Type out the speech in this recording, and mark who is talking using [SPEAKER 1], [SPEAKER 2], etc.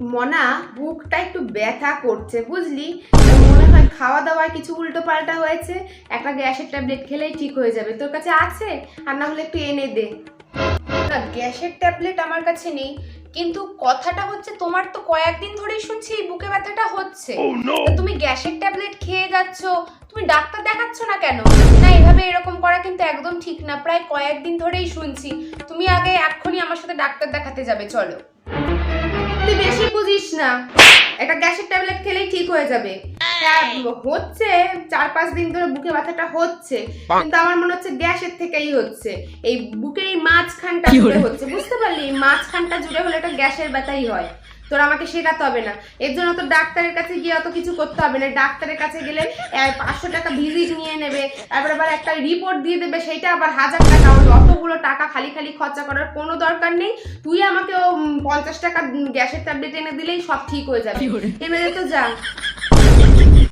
[SPEAKER 1] মনা বুকটা একটু ব্যথা করছে বুঝলি? মনে হয় খাওয়া দাওয়ায় কিছু উল্টো পাল্টা হয়েছে। একটা গ্যাসের ট্যাবলেট খেলেই ঠিক হয়ে যাবে। তোর কাছে আছে? আর না হলে একটু এনে দে।
[SPEAKER 2] না গ্যাসের ট্যাবলেট আমার কাছে নেই। কিন্তু কথাটা হচ্ছে তোমার তো কয়েকদিন ধরেই শুনছি বুকে ব্যথাটা হচ্ছে। তুমি গ্যাসের ট্যাবলেট খেয়ে যাচ্ছ। তুমি ডাক্তার দেখাচ্ছ না কেন? না এভাবে এরকম করা কিন্তু একদম ঠিক না। প্রায় কয়েকদিন ধরেই শুনছি। তুমি আগে এক্ষুনি আমার সাথে ডাক্তার দেখাতে যাবে চলো।
[SPEAKER 1] তুই বেশি বুঝিস না। একটা গ্যাসের ট্যাবলেট খেলেই ঠিক হয়ে যাবে। হচ্ছে চার পাঁচ দিন ধরে বুকে ব্যথাটা হচ্ছে কিন্তু আমার মনে হচ্ছে গ্যাসের থেকেই হচ্ছে। এই বুকের এই মাঝখানটা জুড়ে হচ্ছে বুঝতে পারলি? মাঝখানটা জুড়ে হলে এটা গ্যাসের ব্যথাই হয়। তোর আমাকে শেখাতে হবে না। এর জন্য তো ডাক্তারের কাছে গিয়ে অত কিছু করতে হবে না। ডাক্তারের কাছে গেলে পাঁচশো টাকা ভিজিট নিয়ে নেবে তারপর আবার একটা রিপোর্ট দিয়ে দেবে সেইটা আবার হাজার টাকা। অতগুলো টাকা খালি খালি খরচা করার কোনো দরকার নেই। তুই আমাকে ও, পঞ্চাশ টাকা গ্যাসের ট্যাবলেট এনে দিলেই সব ঠিক হয়ে যাবে। এবারে তো যা।